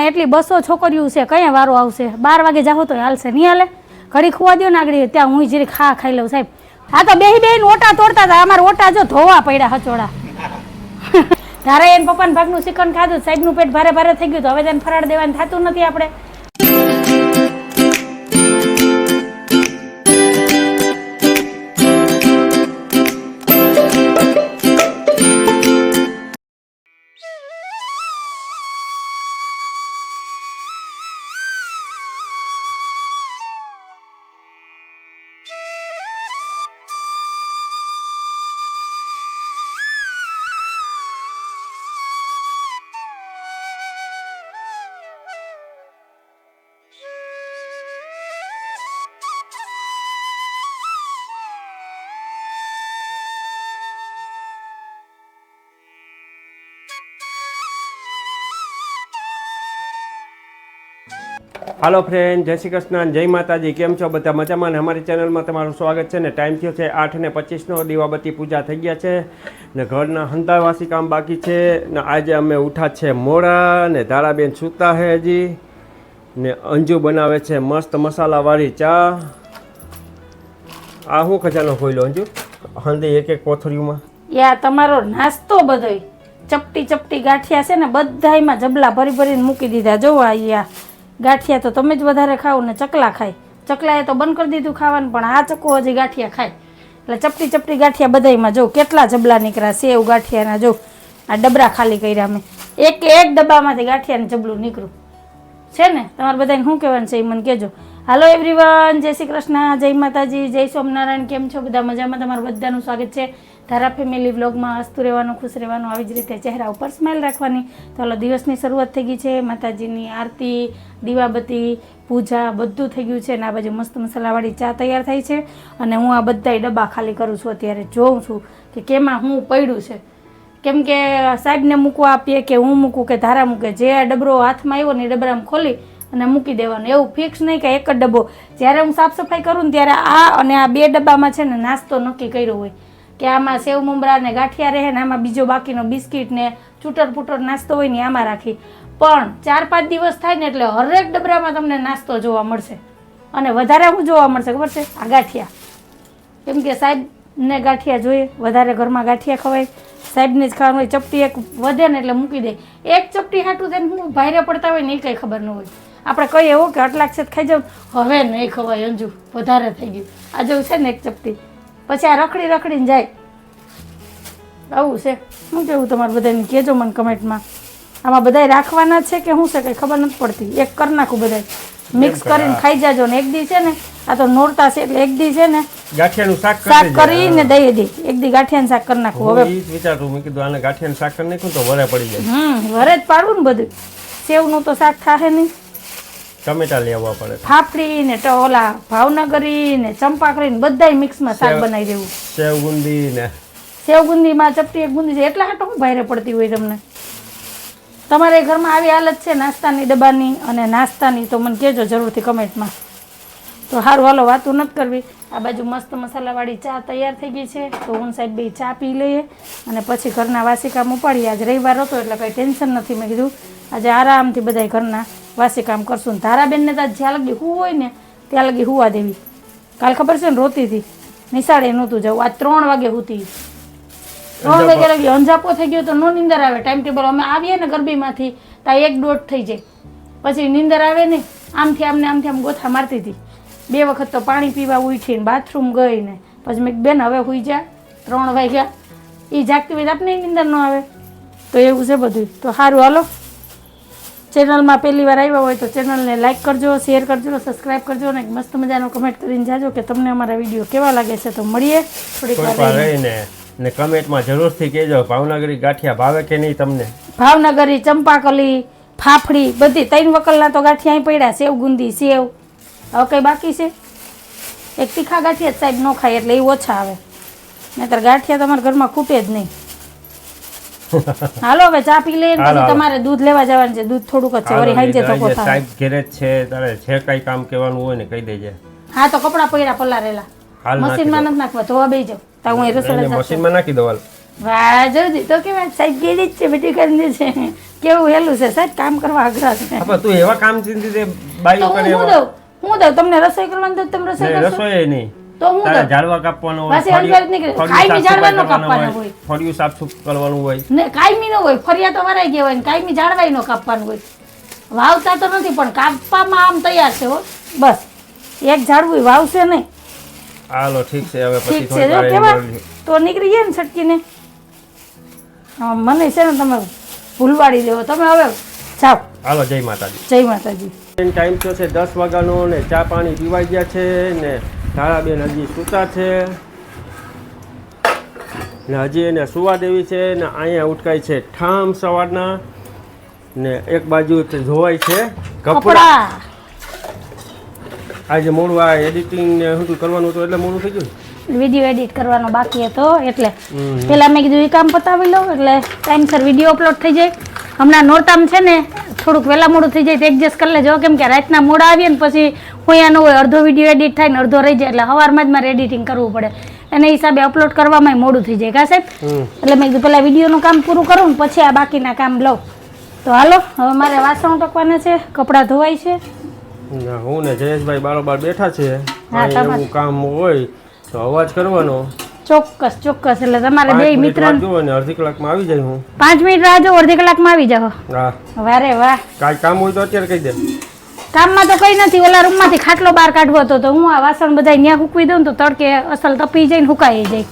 પણ એટલી બસો છોકરીઓ છે, કયા વારો આવશે? બાર વાગે જાઓ તો હાલશે, નહીં હાલે? ઘડી ખુવા દો ને આગળ, ત્યાં હું જરી ખા ખાઈ લઉં, સાહેબ. આ તો બેહી બેહીને ઓટા તોડતા હતા, અમારા ઓટા જો ધોવા પડ્યા હચોડા. તારે એને પપ્પાને ભાગનું ચિકન ખાધું, સાહેબનું પેટ ભારે ભારે થઈ ગયું તો હવે તેને ફરાળ દેવાનું થતું નથી આપણે. હાલો ફ્રેન્ડ જય શ્રી કૃષ્ણ જય માતાજી. કેમ છો બધા મજામાં? અમારી ચેનલમાં તમારું સ્વાગત છે ને ટાઈમ થયો છે આઠ ને પચીસનો દીવાબત્તી પૂજા થઈ ગયા છે ને ઘરના હંતાવાસી કામ બાકી છે ને આજે અમે ઉઠા છે મોડા ને ધારાબેન સૂતા છે હજી ને અંજુ બનાવે છે મસ્ત મસાલાવાળી ચા. આ શું ખજાનો ખોઈલો અંજુ? હંદી એક એક કોથળીમાં યા તમારો નાસ્તો બધોય. ચપટી ચપટી ગાંઠિયા છે ને બધાયમાં જબલા ભરી ભરીને મૂકી દીધા. જોવા અહીંયા ગાંઠિયા તો તમે જ વધારે ખાવ ને ચકલા ખાય. ચકલાએ તો બંધ કરી દીધું ખાવાનું, પણ આ ચકો હજી ગાંઠિયા ખાય. એટલે ચપટી ચપટી ગાંઠિયા બધામાં જો કેટલા જબલા નીકળ્યા સેવ ગાંઠિયાના જો. આ ડબરા ખાલી કર્યા અમે એક એક ડબ્બામાંથી ગાંઠિયાને જબલું નીકળ્યું. છે ને? તમારે બધાને શું કહેવાનું છે એ મને કહેજો. હાલો એવરીવન જય શ્રી કૃષ્ણ, જય માતાજી, જય સ્વામિનારાયણ, કેમ છો? બધા મજામાં? તમારું બધાનું સ્વાગત છે. ધારા ફેમિલી વ્લોગમાં હસતું રહેવાનું, ખુશ રહેવાનું, આવી જ રીતે ચહેરા ઉપર સ્માઇલ રાખવાની. તો દિવસની શરૂઆત થઈ ગઈ છે. માતાજીની આરતી, દીવાબત્તી, પૂજા બધું થઈ ગયું છે અને આ બાજુ મસ્ત મસાલાવાળી ચા તૈયાર થઈ છે. અને હું આ બધાય ડબ્બા ખાલી કરું છું. અત્યારે જોઉં છું કે કેમાં હું પડ્યું છે. કેમ કે સાહેબને મૂકવા આપીએ કે હું મૂકું કે ધારા મૂકે. જે આ ડબરો હાથમાં આવ્યો ને એ ડબરામાં ખોલી અને મૂકી દેવાનું. એવું ફિક્સ નહીં કે એક જ ડબ્બો. જ્યારે હું સાફ સફાઈ કરું ને ત્યારે આ અને આ બે ડબ્બામાં છે ને નાસ્તો નક્કી કર્યો હોય. કે આમાં સેવ મમરા ને ગાંઠિયા રહે ને આમાં બીજો બાકીનો બિસ્કિટ ને ચૂટર પૂટર નાસ્તો હોય ને આમાં રાખી. પણ ચાર પાંચ દિવસ થાય ને એટલે હરેક ડબરામાં તમને નાસ્તો જોવા મળશે. અને વધારે હું જોવા મળશે, ખબર છે? આ ગાંઠિયા. કેમ કે સાહેબને ગાંઠિયા જોઈએ, વધારે ઘરમાં ગાંઠિયા ખવાય. સાહેબને જ ખાવાનું હોય, ચપટી એક વધે ને એટલે મૂકી દે. એક ચપટી હાટું થઈને હું ભાઈરે પડતા હોય ને એ કંઈ ખબર ન હોય. આપણે કહીએ એવું કે આટલા છે ખાઈ જાઉં. હવે નહીં ખવાય અંજુ, વધારે થઈ ગયું. આ જેવું છે ને એક ચપટી. પછી આ રખડી રખડીને જાય. આવું છે. શું કેવું તમારે બધાને? કહેજો મને કમેન્ટમાં. આમાં બધાય રાખવાના છે કે શું છે કંઈ ખબર નથી પડતી. એક કરી નાખું બધાય. મિક્સ કરીને ખાઈ જાજો ને એક દી છે ને આ તો નોરતા છે એટલે એક દી છે ને ગાંઠિયાનું શાક શાક કરીને દઈ દે. એક દી ગાંઠિયાનું શાક કરી નાખું. હવે વિચારું મેં કીધું આને ગાંઠિયાનું શાક કરી નાખું તો વરે પડી જાય. હમ ઘરે જ પાડવું ને બધું. સેવનું તો શાક થાશે નહીં. ટમેટા લેવા પડે ફાફડી ને ઓલા ભાવનગરી ને ચંપાકરી ને બધા મિક્સમાં શાક બનાવી દેવું. સેવ ગુંદી ને. સેવ ગુંદીમાં ચપટી એક ગુંદી છે. એટલા હાટો હું ભારે પડતી હોય તમને? તમારે ઘરમાં આવી હાલત છે નાસ્તાની ડબ્બાની અને નાસ્તાની તો મને કહેજો જરૂરથી કમેન્ટમાં. તો સારું હાલો વાતું નથી કરવી. આ બાજુ મસ્ત મસાલાવાળી ચા તૈયાર થઈ ગઈ છે. તો હું સાહેબ બે ચા પી લઈએ અને પછી ઘરના વાસી કામ ઉપાડીએ. આજે રવિવાર હતો એટલે કંઈ ટેન્શન નથી. મેં કીધું આજે આરામથી બધાય ઘરના વાસી કામ કરશું. ને ધારાબેનને તો જ્યાં લગી હું હોય ને ત્યાં લગી હુવા દેવી. કાલ ખબર છે ને રોતી હતી નિશાળે નહોતું જવું. આજ ત્રણ વાગે હુતી. ત્રણ વાગે લગી અંજાપો થઈ ગયો તો નો નિંદર આવે. ટાઈમ ટેબલ અમે આવીએ ને ગરબીમાંથી ત્યાં એક દોઢ થઈ જાય. પછી નિંદર આવે ને આમથી આમને આમથી આમ ગોથા મારતી હતી. બે વખત તો પાણી પીવા ઉઠીને બાથરૂમ ગઈ ને. પછી મેં બેન હવે હુઈ જા. ત્રણ વાગ્યા. એ જાગતી હોય આપને નિંદર ન આવે. તો એવું છે બધું તો સારું હાલો. ચેનલમાં પહેલી વાર આવ્યા હોય તો ચેનલને લાઇક કરજો શેર કરજો સબસ્ક્રાઇબ કરજો અને મસ્ત મજાનો કમેન્ટ કરીને જાજો કે તમને અમારા વીડિયો કેવા લાગે છે. તો મળીએ થોડીક વાર. રહીને. ને કમેન્ટમાં જરૂરથી કહેજો ભાવનગરી ગાંઠિયા ભાવે કે નહીં તમને? ભાવનગરી ચંપાકલી ફાફડી બધી ત્રણ વકલના તો ગાંઠિયા પડ્યા સેવ ગુંદી સેવ. હવે કંઈ બાકી છે? એક તીખા ગાંઠિયા જ સાહેબ ન ખાય એટલે એ ઓછા આવે. નહીતર ગાંઠિયા તમારા ઘરમાં ખૂટે જ નહીં. હાલો હવે ચા પી લઈએ પછી તમારે દૂધ લેવા જવાનું છે. દૂધ થોડુંક જ છે. વળી હાંજે તો આજે સાહેબ ઘેરે છે. તારે જે કઈ કામ કહેવાનું હોય ને કહી દેજે. હા તો કપડા પડ્યા પલારેલા. મશીનમાં નથી નાખવા ધોવા બેસી જાવ તો હું એ રસોડા મશીનમાં નાખી દો વાહ જલ્દી તો કેવાય સાહેબ ગેલી જ છે બધી કરીને છે. કેવું હેલું છે? સાહેબ કામ કરવા અઘરા છે. હા, તું એવા કામ ચીંધી દે હું કરે હું દઉં? હું દઉં? તમને રસોઈ કરવાનું તો તમે રસોઈ કરશો? રસોઈ નહીં. તો હું તારે ઝાડવા કાપવાનો હોય અંગાર જ નીકળે. કાયમી ઝાડવાનો કાપવાના હોય. ફળિયું સાફ સુફ કરવાનું હોય. ને કાયમી નો હોય ફરિયા તો વરાઈ ગયા હોય ને કાયમી જાળવાઈ નો કાપવાનું હોય. વાવતા તો નથી પણ કાપવામાં આમ તૈયાર છે હો. બસ એક ઝાડવું વાવશે નહીં. હાલો ઠીક છે હવે પછી થોડી તો નીકળી ગયા ને છટકીને. મને છે ને તમે ભૂલવાડી દેવો. તમે હવે જાઓ. હાલો જય માતાજી. જય માતાજી. ટાઈમ થયો છે દસ વાગ્યાનો ને ચા પાણી પીવાઈ ગયા છે ને ધારાબેન હજી સૂતા છે. ને હજી એને સુવા દેવી છે ને અહીંયા ઉટકાય છે ઠામ સવારના. ને એક બાજુ ધોવાય છે કપડા. આજે મોડું આ એડિટિંગ ને શું કરવાનું હતું એટલે મોડું થઈ ગયું વીડિયો એડિટ કરવાનો બાકી હતો એટલે પેલા મેં કીધું એ કામ પતાવી લઉં એટલે ટાઈમસર વીડિયો અપલોડ થઈ જાય. હમણાં નોરતામ છે ને થોડુંક વહેલા મોડું થઈ જાય તો એડજસ્ટ કરી લેજો. કેમ કે રાતના મોડા આવીએ ને પછી હોયા ન હોય અડધો વીડિયો એડિટ થાય ને અડધો રહી જાય એટલે સવારમાં જ મારે એડિટિંગ કરવું પડે. એના હિસાબે અપલોડ કરવામાં મોડું થઈ જાય. કા સાહેબ? એટલે મેં કીધું પેલા વિડીયોનું કામ પૂરું કરું ને પછી આ બાકીના કામ લઉં. તો હાલો હવે મારે વાસણ ટકવાના છે કપડાં ધોવાય છે. હું ને જયેશભાઈ બારોબાર બેઠા છે. એવું કામ હોય તો અવાજ કરવાનો. ચોક્કસ ચોક્કસ. એટલે તમારે બે મિત્ર અડધી કલાકમાં આવી જાય હું. પાંચ મિનિટ રાહ જો અડધી કલાકમાં આવી જાવ હા. વારે વાહ. કાંઈ કામ હોય તો અત્યારે કહી દે. કામમાં તો કઈ નથી ઓલા રૂમમાંથી ખાટલો બહાર કાઢવો હતો તો હું આ વાસણ બધા ત્યાં હૂકવી દઉં તો તડકે અસલ તપી જાય ને હુકાઈ જાય.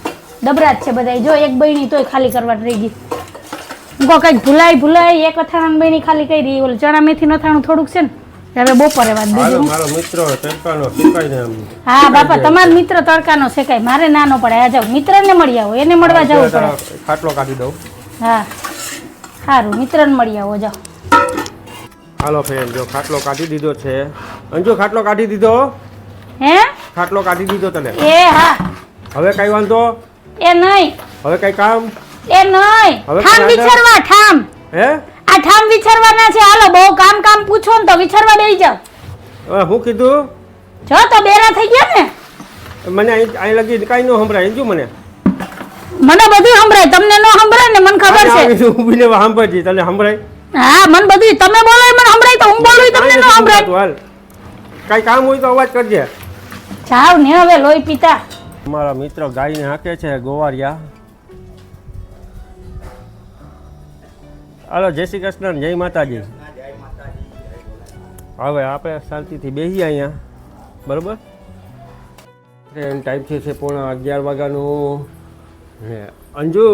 ડબરા જ છે બધા જો એક બહેણી તોય ખાલી કરવા રહી ગઈ. હું કંઈક ભૂલાય ભૂલાય એક અથાણાની બહેણી ખાલી કરી. ઓલું ચણા મેથી અથાણું થોડુંક છે ને. હવે બપોરે વાત દેજો મારો મિત્ર તડકાનો શીખાય ને હા બાપા તમારો મિત્ર તડકાનો શેકાય. મારે નાનો પડે આ જાવ મિત્રને મળી આવો એને મળવા જવું પડે. ખાટલો કાઢી દઉં. હા. સારું મિત્રને મળી આવો જાવ હાલો ફ્રેન્ડ જો ખાટલો કાઢી દીધો છે. અંજો ખાટલો કાઢી દીધો? હે? ખાટલો કાઢી દીધો તને? એ હા. હવે કઈ વાંધો? એ નહીં. હવે કઈ કામ? એ નહીં. હવે ઠામ વિચારવા ઠામ હે? ઠામ વિચારવાના છે. હાલો બહુ કામ કામ પૂછો ને તો વિચારવા બેસી જાવ હવે હું કીધું? જો તો બેરા થઈ ગયા ને. મને અહીં અહીં લગી કાંઈ ન સંભળાય. જો મને. મને બધું સંભળાય. તમને ન સંભળાય ને મને ખબર છે. ઊભી ને સાંભળજી તને સંભળાય? હા મને બધું તમે બોલો મને સંભળાય તો હું બોલું તમને ન સંભળાય. હાલ. કાંઈ કામ હોય તો અવાજ કરજે. જાવ ને હવે લોહી પીતા. મારા મિત્ર ગાયને હાકે છે ગોવારિયા. હાલો જય શ્રી કૃષ્ણ જય માતાજી. હવે આપણે શાંતિથી બેસીએ અહીંયા. બરોબર? ટ્રેન ટાઈમ થયો છે પોણા અગિયાર વાગ્યાનું. હે અંજુ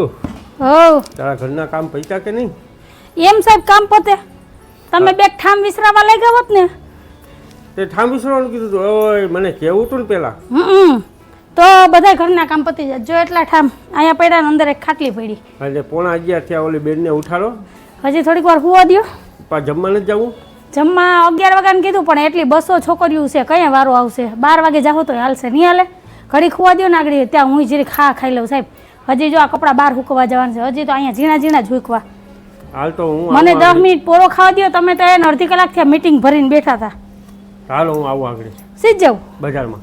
હો. તારા ઘરના કામ પૈસા કે નહીં? એમ સાહેબ કામ પતે. તમે બે ઠામ વિસરાવા લાગ્યા હોત ને? તે ઠામ વિસરાવાનું કીધું હતું ઓય મને કેવું હતું ને હમ તો બધા ઘરના કામ પતી જાય જો એટલા ઠામ અહીંયા પડ્યા અંદર એક ખાટલી પડી. એટલે પોણા અગિયાર થયા ઓલી બેનને ઉઠાડો. હજી થોડીક વાર હુવા દ્યો. પણ જમવા નથી જવું? જમવા અગિયાર વાગ્યાને કીધું પણ એટલી બસો છોકરીઓ છે કયા વારો આવશે? બાર વાગે જાઓ તો હાલશે નહીં હાલે? ઘડી ખુવા દો નાગડી ત્યાં હું જરી ખા ખાઈ લઉં સાહેબ. હજી જો આ કપડાં બહાર હુકવા જવાનું છે હજી તો અહીંયા ઝીણા ઝીણા ઝૂકવા હાલ તો હું મને દસ મિનિટ પોરો ખાવા દો તમે તો એને અડધી કલાક થયા મીટિંગ ભરીને બેઠા હતા. હાલ હું આવું આગળ. સીધ જાઉં. બજારમાં.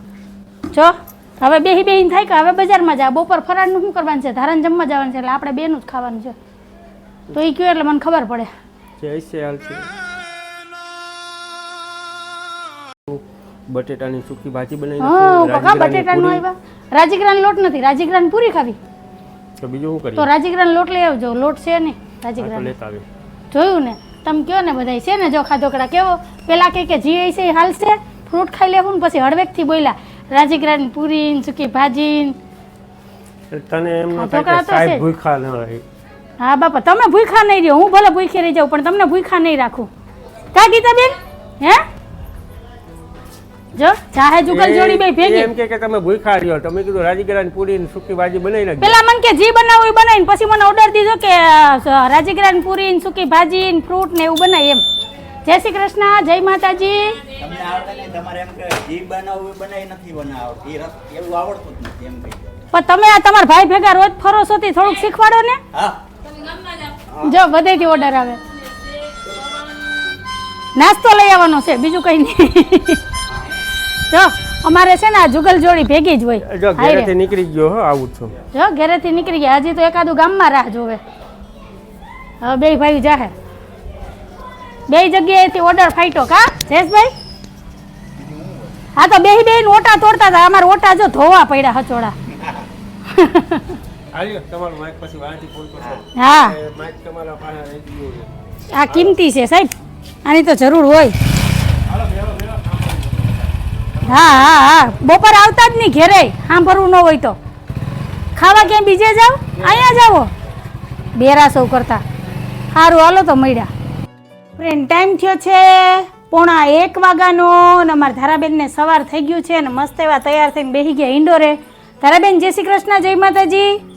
જો હવે બેહી બેહીને થાય કે હવે બજારમાં જા બપોર ફરાળનું શું કરવાનું છે? ધારણ જમવા જવાનું છે એટલે આપણે બેનું જ ખાવાનું છે. તો એ કયો એટલે મને ખબર પડે. છે હાલ છે. બટેટાની સૂકી ભાજી બનાવી હા બકા રાજગરાની બટેટાનું આવ્યા? રાજગરાની લોટ નથી રાજગરાની પૂરી ખાવી તો બીજું શું તો કરીએ લોટ લઈ આવજો લોટ છે ને રાજીગરાન લેતા આવીએ. જોયું ને? તમે કયો ને બધાય છે ને જો ખાધોકડા કેવો? પેલા કે કે જી છે એ હાલશે ફ્રૂટ ખાઈ લેવું ને પછી હળવેકથી બોલ્યા રાજગરાની પૂરી ને સૂકી ભાજી ને. તને એમ ન થાય કે સાહેબ ભૂખા ન રહે હા બાપા તમે ભૂખા નહીં રહ્યો. હું ભલે ભૂખી રહી જાઉં પણ તમને ભૂખા નહીં રાખું. કા ગીતાબેન? હે? જો ચાહે જુગલ જોડી બે ભેગી. એમ કે કે તમે ભૂખા રહ્યો. તમે કીધું રાજીગરાની પૂરી ને સુકી ભાજી બનાવી નાખી પેલા મને કે જી બનાવું એ બનાવીને પછી મને ઓર્ડર દીધો કે રાજીગરાની પૂરી ને સૂકી ભાજી ને ફ્રૂટ ને એવું બનાય એમ. જય શ્રી કૃષ્ણ જય માતાજી. તમને આવડે નહીં. તમારે એમ કે જી બનાવવું એ બનાવી નથી બનાવતી. એ રસ એવું આવડતું જ નથી એમ કહી પણ તમે આ તમારા ભાઈ ભેગા રોજ ફરો છો તે થોડુંક શીખવાડો ને. હા. જો બધેથી ઓર્ડર આવે. નાસ્તો લઈ આવવાનો છે બીજું કઈ નહીં. જો અમારે છે ને આ જુગલ જોડી ભેગી જ હોય. જો. ઘરેથી નીકળી ગયો હો આવું છું. જો ઘરેથી નીકળી ગયા. હજી તો એકાદું ગામમાં રાહ જોવે. હવે બે ભાઈ જાહે. બે જગ્યાએથી ઓર્ડર ફાઈટો કા જયેશભાઈ? હા તો બેહી બેહીને ઓટા તોડતા હતા. અમારે ઓટા જો ધોવા પડ્યા હચોડા. હા. માઇક તમારા પાસે રહી ગયું છે. આ કિંમતી છે સાહેબ. આની તો જરૂર હોય. હા હા હા. બપોર આવતા જ નહીં ઘેરે. સાંભળવું ન હોય તો. ખાવા ક્યાંય બીજે જાઓ? અહીંયા જાઓ. બેરા સૌ કરતા. સારું હાલો તો મળ્યા. ફ્રેન્ડ ટાઈમ થયો છે પોણા એક વાગ્યાનો અને અમારા ધારાબેનને સવાર થઈ ગયું છે અને મસ્ત એવા તૈયાર થઈને બેસી ગયા ઇન્ડોરે ધારાબેન જય શ્રી કૃષ્ણ જય માતાજી.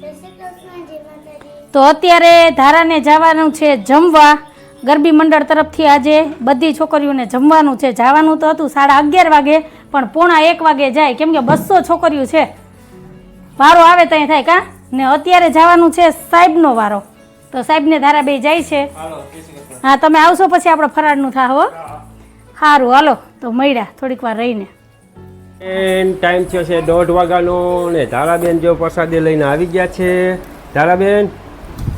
તો અત્યારે ધારાને જવાનું છે જમવા. ગરબી મંડળ તરફથી આજે બધી છોકરીઓને જમવાનું છે. જવાનું તો હતું સાડા અગિયાર વાગે પણ પોણા એક વાગે જાય. કેમ કે બસો છોકરીઓ છે. વારો આવે ત્યાં થાય કા? ને અત્યારે જવાનું છે સાહેબનો વારો. તો સાહેબને ધારા બે જાય છે. હા તમે આવશો પછી આપણે ફરાળનું થા હો? સારું હાલો. તો મળ્યા થોડીક વાર રહીને. ટાઈમ થયો છે દોઢ વાગ્યાનો ને ધારાબેન જો પ્રસાદી લઈને આવી ગયા છે. ધારાબેન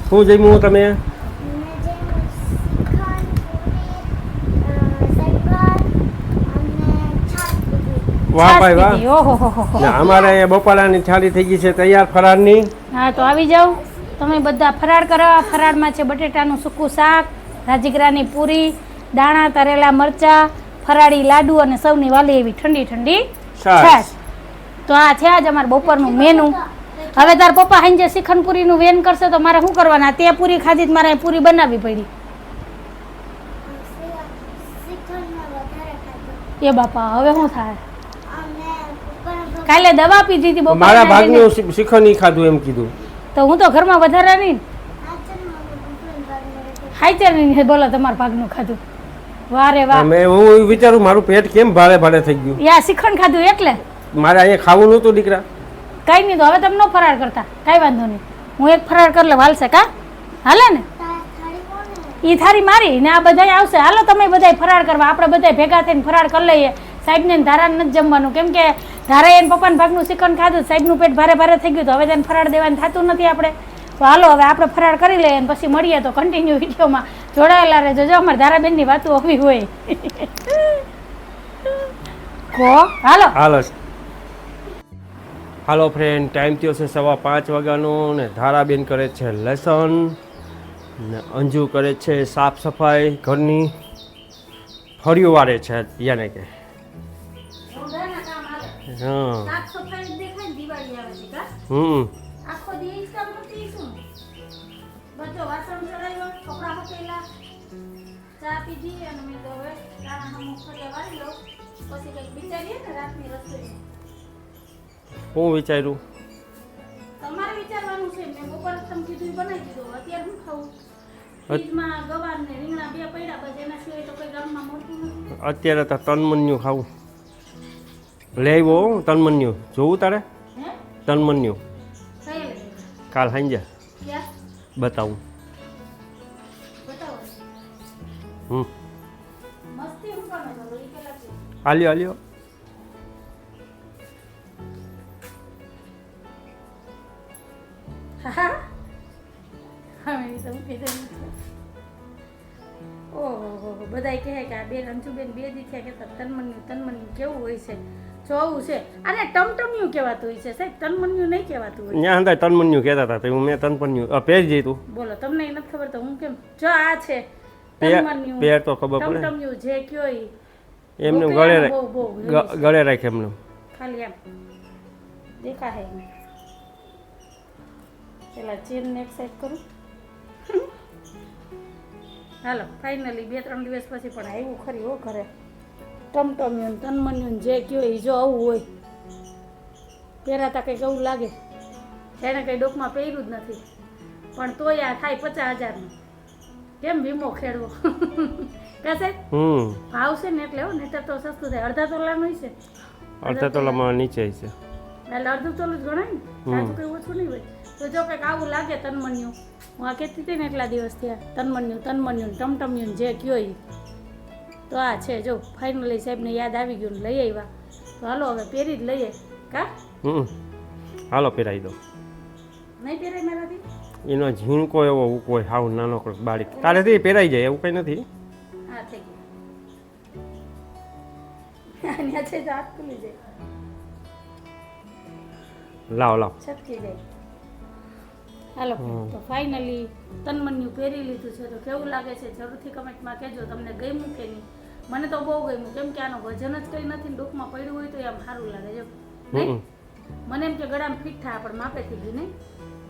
શું જમ્યું તમે? વાહ ભાઈ વાહ. અમારે અહીંયા બપોરાની થાળી થઈ ગઈ છે તૈયાર ફરાળની. હા તો આવી જાવ તમે બધા ફરાળ કરવા ફરાળમાં છે બટેટાનું સૂકું શાક રાજગરાની પૂરી દાણા તરેલા મરચા ફરાળી લાડુ અને સૌની વાલી એવી ઠંડી ઠંડી. છાશ તો આ છે આજ અમારા બપોરનું મેનુ. હવે તાર પપ્પા હાંજે શ્રીખંડ પૂરીનું વેન કરશે તો મારે શું કરવાના? તે પૂરી ખાધી મારે પૂરી બનાવવી પડી. એ બાપા હવે શું થાય? કાલે દવા પીધી હતી બપોરે મારા ભાગનું શી- શિખર નહીં ખાધું એમ કીધું. તો હું તો ઘરમાં વધારા નહીં હાઈચર નહીં બોલો તમારા ભાગનું ખાધું. વારે વાહ. મેં હું વિચારું મારું પેટ કેમ ભારે ભારે થઈ ગયું? યા શિખંડ ખાધું એટલે? મારે અહીંયા ખાવું નહોતું દીકરા. કઈ નહીં, તો હવે તમે ન ફરાળ કરતા. કઈ વાંધો નહીં. હું એક ફરાળ કરી લે હાલશે કા? હાલે ને? એ થારી મારી ને આ બધાય આવશે. હાલો તમે બધાય ફરાળ કરવા. આપણે બધાય ભેગા થઈને ફરાળ કરી લઈએ. સાહેબને ધારાને નથી જમવાનું. કેમ કે ધારા એને પપ્પાને ભાગનું ચિકન ખાધું, સાહેબનું પેટ ભારે ભારે થઈ ગયું તો હવે તેને ફરાર દેવાનું થતું નથી આપણે. તો હાલો, હવે આપણે ફરાર કરી લઈએ અને પછી મળીએ તો કન્ટિન્યુ વિડીયોમાં. જોડાયેલા રહેજો. જો અમારે ધારાબેનની વાતો આવી હોય. કો? હાલો. હાલો. હાલો ફ્રેન્ડ ટાઈમ થયો છે સવા પાંચ વાગ્યાનો ને ધારાબેન કરે છે લસણ ને અંજુ કરે છે સાફ સફાઈ ઘરની. ફળિયું વારે છે યાને કે. હા. હમ. ફરિયા પછી કંઈક વિચારીએ ને રાતની રસોઈ. હું વિચાર્યું? તમારે વિચારવાનું છે. મેં બપોર તમે કીધું બનાવી દીધું. અત્યારે શું ખાવું? ફ્રીજમાં ગવાર ને રીંગણા બે પડ્યા બસ એના સિવાય તો કોઈ ગામમાં મળતું નથી. અત્યારે તો તનમન્યુ ખાવું. લેવો તનમન્યુ. જોવું તારે? તનમન્યું. કાલ સાંજે. બતાવું. હમ. આલ્યો આલ્યો બેન અંજુબેન બે દી થયા કહેતા તનમન્યું તનમન્યું કેવું હોય છે? જોવું છે. અને ટમટમ્યું કહેવાતું હોય છે. સાહેબ તનમન્યું નહીં કહેવાતું હોય. ત્યાં અંદર તનમન્યુ કહેતા હતા તો હું મેં તનમન્યુ અ, પહેરી જઈ તું બોલો તમને એ નથી ખબર તો હું કેમ? જો આ છે તનમન્યું. પેર તો ખબર પડે. ટમટમ્યું જે કયો એમને ગળે ગળે રાખે એમને. ખાલી એમ દેખા હે પેલા ચેનને એક સાઈડ કરું. હાલો ફાઇનલી બે ત્રણ દિવસ પછી પણ આવ્યું ખરી હો ઘરે. ટમટમ્યું તનમન્યું જે કયો એ જો આવું હોય. પહેરાતા કંઈક એવું લાગે. એને કંઈ ડોકમાં પહેર્યું જ નથી. પણ તોય આ થાય પચાસ હજારનું. કેમ વીમો ખેડવો? કહેશે હમ. ભાવ છે ને એટલે હો ને તો સસ્તું થાય. અડધા તોલાનું છે અડધા તોલામાં નીચે છે એટલે અડધું તોલું જ ગણાય ને? ઓછું નહીં હોય? તો જો કંઈક આવું લાગે તનમન્યું હું આ કહેતી હતી ને એટલા દિવસ થયા. તનમન્યું તનમન્યું ટમટમ્યું જે કયો તો આ છે જો ફાઇનલી સાહેબને યાદ આવી ગયું લઈ આવ્યા. તો હાલો હવે પહેરી જ લઈએ. કા? હાલો પહેરાવી દો. નહીં પહેરાય મારાથી? એનો ઝીણકો એવો ઉકો હાવ નાનો બાળક તારેથી પહેરાઈ જાય એવું કંઈ નથી. હા થઈ ગયું. લાવ લાવ. છટકી જાય. હાલો. તો ફાઇનલી તનમન્યુ પહેરી લીધું છે. તો કેવું લાગે છે? જરૂરથી કમેન્ટમાં કહેજો. તમને ગમ્યું કે નહીં? મને તો બહુ ગમ્યું. કેમ કે આનું વજન જ કંઈ નથી દુઃખમાં પડ્યું હોય તો આમ સારું લાગે જો મને એમ કે ગળામાં થાય પણ માપેથી ગયું નહીં?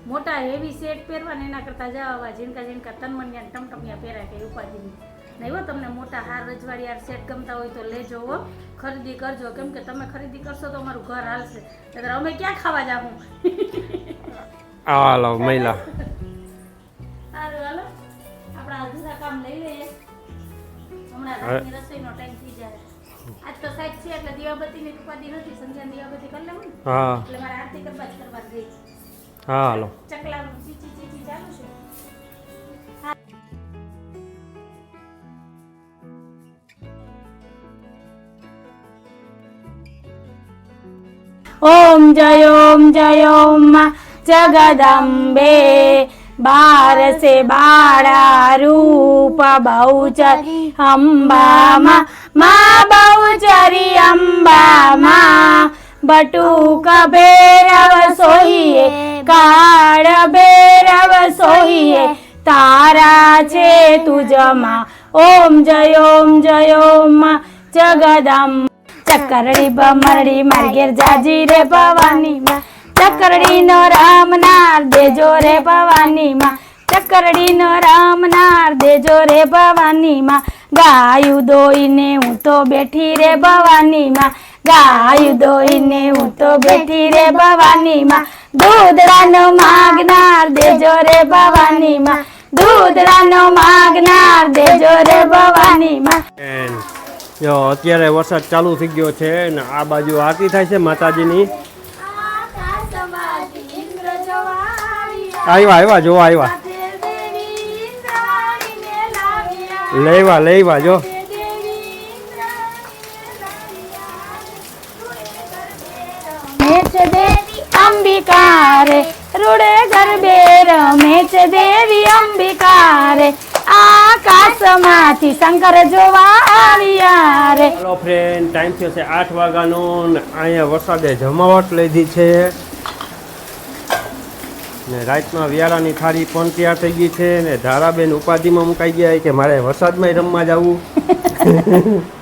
મોટા હેવી સેટ પહેરવા ને એના કરતાં જવા જીનકા ઝીણકા ઝીણકા તનમનિયા ટમટમિયા પહેરાય કે ઉપાધિ નહીં હો તમને મોટા હાર રજવાડી સેટ ગમતા હોય તો લેજો હો. ખરીદી કરજો. કેમ કે તમે ખરીદી કરશો તો અમારું ઘર હાલશે. અમે ક્યાં ખાવા જાવું મહિલા હાલો આપણા અધૂરા કામ લઈ લઈએ હમણાં હવે- રાતની રસોઈનો ટાઈમ થઈ જાય આજ તો સાહેબ છે એટલે દીવાબત્તીની ઉપાધિ નથી સંધ્યા દીવાબત્તી કરી લેવું ને હા એટલે મારે આરતી કરવા જ કરવા ગઈ હા હાલો ચકલાનું ચીચી ચીચી ચાલુ છે ઓમ જય ઓમ જય ઓમમાં જગદંબે બારસે બાળા રૂપ બહુચરી અંબામાં મા બહુચરી અંબામાં બટુક ભેરવ સોહીએ કાળ ભેરવ સોહીએ તારા છે તુજમાં ઓમ જય ઓમ જય ઓમમાં જગદંબ ચકરડી બમરડી માર જાજી રે ભવાની માં ચકરડી નો રામ નાર દેજો રે ભવાની માં ચકરડી નો રામ નાર દેજો રે ભવાની માં ગાયું દોઈને હું તો બેઠી રે ભવાની માં ગાયું દોઈને હું તો બેઠી રે ભવાની માં દૂધડાનો માગનાર દેજો રે ભવાની માં દૂધડાનો માગનાર દેજો રે ભવાની માં અત્યારે વરસાદ ચાલુ થઈ ગયો છે ને આ બાજુ આરતી થાય છે માતાજીની. આવ્યા આવ્યા જો આવ્યા લેવા લેવા જો. અંબિકારે દેવી અંબિકા રે રૂડે ગરબે રમે છે દેવી અંબિકા રે આકાશમાંથી શંકર જોવા આવ્યા રે હેલો ફ્રેન્ડ ટાઈમ થયો છે આઠ વાગ્યાનો ને અહીંયા વરસાદે જમાવટ લીધી છે. ને રાતમાં વ્યારાની થાળી પણ તૈયાર થઈ ગઈ છે ને ધારાબેન ઉપાધિમાં મુકાઈ ગયા કે મારે વરસાદમાં રમવા જવું.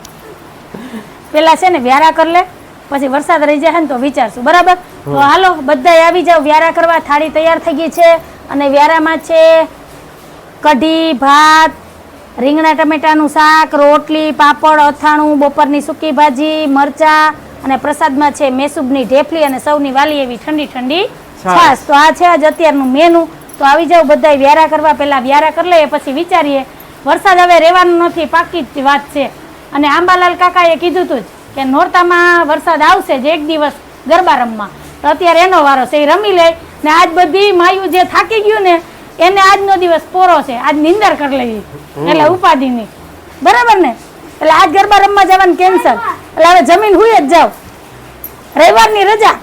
પેલા છે ને વ્યારા કર લે પછી વરસાદ રહી જાય ને તો વિચારશું બરાબર? તો હાલો બધાય આવી જાવ વ્યારા કરવા થાળી તૈયાર થઈ ગઈ છે અને વ્યારામાં છે કઢી ભાત રીંગણા ટમેટાનું શાક રોટલી પાપડ અથાણું બપોરની સૂકી ભાજી મરચા અને પ્રસાદમાં છે મેસુબની ઢેફલી અને સૌની વાલી એવી ઠંડી ઠંડી છાશ. તો આ છે આજ અત્યારનું મેનુ તો આવી જાવ બધા વ્યારા કરવા. પહેલા વ્યારા કરી લઈએ પછી વિચારીએ. વરસાદ હવે રહેવાનું નથી પાકી જ વાત છે. અને આંબાલાલ કાકાએ કીધું હતું જ કે નોરતામાં વરસાદ આવશે જ એક દિવસ ગરબા રમવા. તો અત્યારે એનો વારો છે એ રમી લે. ને આજ બધી માયું જે થાકી ગયું ને એને આજનો દિવસ પોરો છે. આજ નિંદર કરી લેવી. એટલે ઉપાધિની. બરાબર ને? એટલે આજ ગરબા રમવા જવાનું કેન્સલ એટલે હવે જમીન હુઈ જ જાવ. રવિવારની રજા.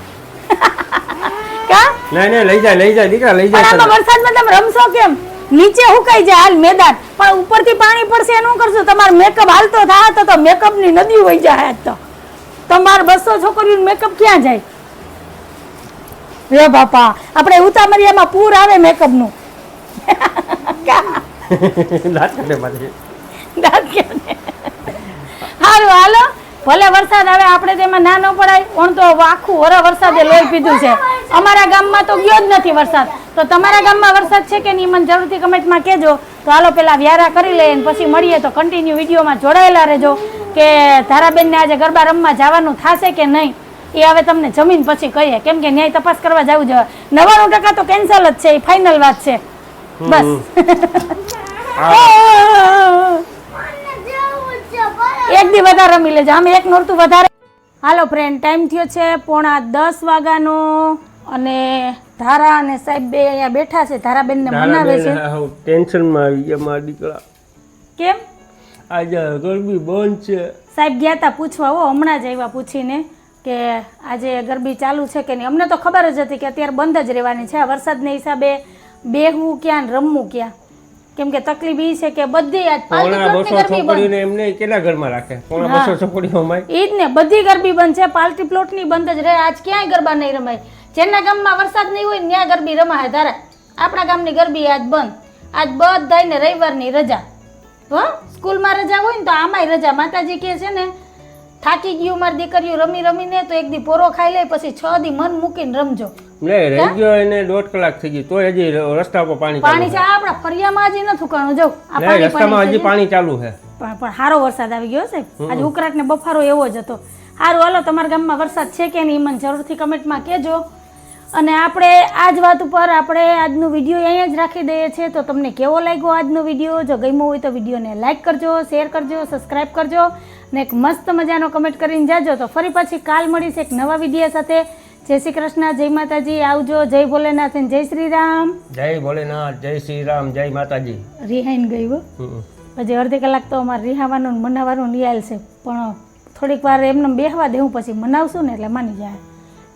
કા? નહીં નહીં લઈ જાય લઈ જાય દીકરા લઈ પણ જાય આમાં વરસાદમાં તમે રમશો કેમ? નીચે હુકાઈ જાય? હાલ મેદાન. પણ ઉપરથી પાણી પડશે એનું કરશું? તમારો મેકઅપ હાલતો થાય તો તો મેકઅપની નદી વહી જાય આજ તો. તમારે બસો છોકરીનું મેકઅપ ક્યાં જાય? રે બાપા આપણે ઉતામરિયામાં પૂર આવે મેકઅપનું દાંત કાઢે મારી. દાંત ને? હારું હાલો. ભલે વરસાદ આવે આપણે તેમાં ના ન પડાય. પણ તો આખું વરા વરસાદે લોહી પીધું છે. અમારા ગામમાં તો ગયો જ નથી વરસાદ. તો તમારા ગામમાં વરસાદ છે કે નહીં મને જરૂરથી કમેન્ટમાં કહેજો. તો હાલો પેલા વ્યારા કરી લઈએ અને પછી મળીએ. તો કન્ટિન્યુ વિડીયોમાં જોડાયેલા રહેજો કે ધારાબેનને આજે ગરબા રમવા જવાનું થશે કે નહીં એ હવે તમને જમીન પછી કહીએ. કેમ કે ન્યાય તપાસ કરવા જવું જોઈએ નવ્વાણું ટકા તો કેન્સલ જ છે એ ફાઇનલ વાત છે. બસ. એક દી વધારે રમી લેજો. આમ એક નોરતું વધારે. હાલો ફ્રેન્ડ ટાઈમ થયો છે પોણા દસ વાગ્યાનો. અને ધારા અને સાહેબ બે અહીંયા બેઠા છે. ધારાબેનને મનાવે છે. ટેન્શનમાં આવી ગયા મારા દીકરા. કેમ? આજે ગરબી બંધ છે. સાહેબ ગયા હતા પૂછવા. હો હમણાં જ આવ્યા પૂછીને કે આજે ગરબી ચાલુ છે કે નહીં. અમને તો ખબર જ હતી કે અત્યારે બંધ જ રહેવાની છે. આ વરસાદના હિસાબે બેહવું ક્યાં રમવું ક્યાં. કેમ કે તકલીફ ઈ છે કે બધી આજ પાલટી પ્લોટની બસો ગરબી બંધ. છોકરીઓને એમને કેટલા ઘરમાં રાખે? પોણા હા. બસો છોકરીઓમાં ઈ જ ને બધી ગરબી બંધ છે પાલટી પ્લોટની બંધ જ રહે. આજ ક્યાંય ગરબા નહીં રમાય. જેના ગામમાં વરસાદ નહીં હોય ને ત્યાં ગરબી રમાય તારે આપણા ગામની ગરબી આજ બંધ. આજ બધાયને રવિવારની રજા. હો? સ્કૂલમાં રજા હોય ને તો આમાંય રજા. માતાજી કહે છે ને થાકી ગયું મારી દીકરીઓ રમી રમીને તો એક દી પોરો ખાઈ લે પછી છ દી મન મૂકીને રમજો. લે રહી ગયો એને દોઢ કલાક થઈ ગઈ તો હજી રસ્તા પર પાણી પાણી છે. આપણા ફરિયામાં હજી નથી ઉકાણું જો રસ્તામાં હજી પાણી ચાલુ છે. પણ પણ સારો વરસાદ આવી ગયો છે આજે ઉકરાટ ને બફારો એવો જ હતો. સારું હાલો તમારા ગામમાં વરસાદ છે કે નહીં મને જરૂરથી કમેન્ટમાં કહેજો. અને આપણે આ જ વાત ઉપર આપણે આજનો વીડિયો અહીંયા જ રાખી દઈએ છીએ. તો તમને કેવો લાગ્યો આજનો વીડિયો? જો ગમ્યો હોય તો વિડીયોને લાઇક કરજો શેર કરજો સબસ્ક્રાઇબ કરજો. ને એક મસ્ત મજાનો કમેન્ટ કરીને જાજો. તો ફરી પાછી કાલ મળીશ એક નવા વીડિયો સાથે. જય શ્રી કૃષ્ણ જય માતાજી આવજો જય ભોલેનાથ અને જય શ્રી રામ જય ભોલેનાથ જય શ્રી રામ જય માતાજી. રિહાઈને ગઈ હો. પછી અડધી કલાક તો અમારે રિહાવાનું ને મનાવવાનું નિયાલ છે પણ થોડીક વાર એમને બેહવા દેવું પછી મનાવશું ને એટલે માની જાય.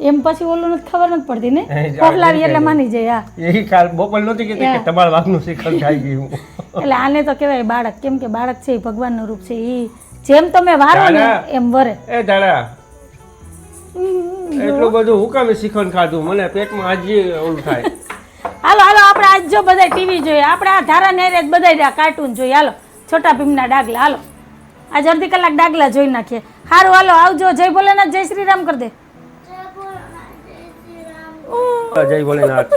એમ પછી ઓલું નથી ખબર નથી પડતી ને? એ એટલે માની જાય હા. એ કાલ બપોર નહોતી કીધી કે તમારા વાઘનું શિખર થઈ ગયું એટલે આને તો કહેવાય બાળક કેમ કે બાળક છે એ ભગવાનનું રૂપ છે એ જેમ તમે વારો ને એમ વરે. એ દાડા એટલું બધું હુકામે શિખર ખાધું? મને પેટમાં આજે ઓલું થાય. હાલો હાલો આપણે આજ જો બધા ટીવી જોઈએ. આપણે આ ધારા નેરે બધા કાર્ટૂન જોઈએ. હાલો છોટા ભીમના ડાગલા. હાલો આજ અડધી કલાક ડાગલા જોઈ નાખીએ. સારું હાલો આવજો. જય ભોલેનાથ જય શ્રી રામ કરી દે. જય ભોલેનાથ.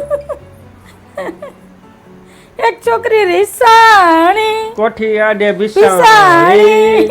એક છોકરી રીસાણી. કોઠી આડે બિસાણી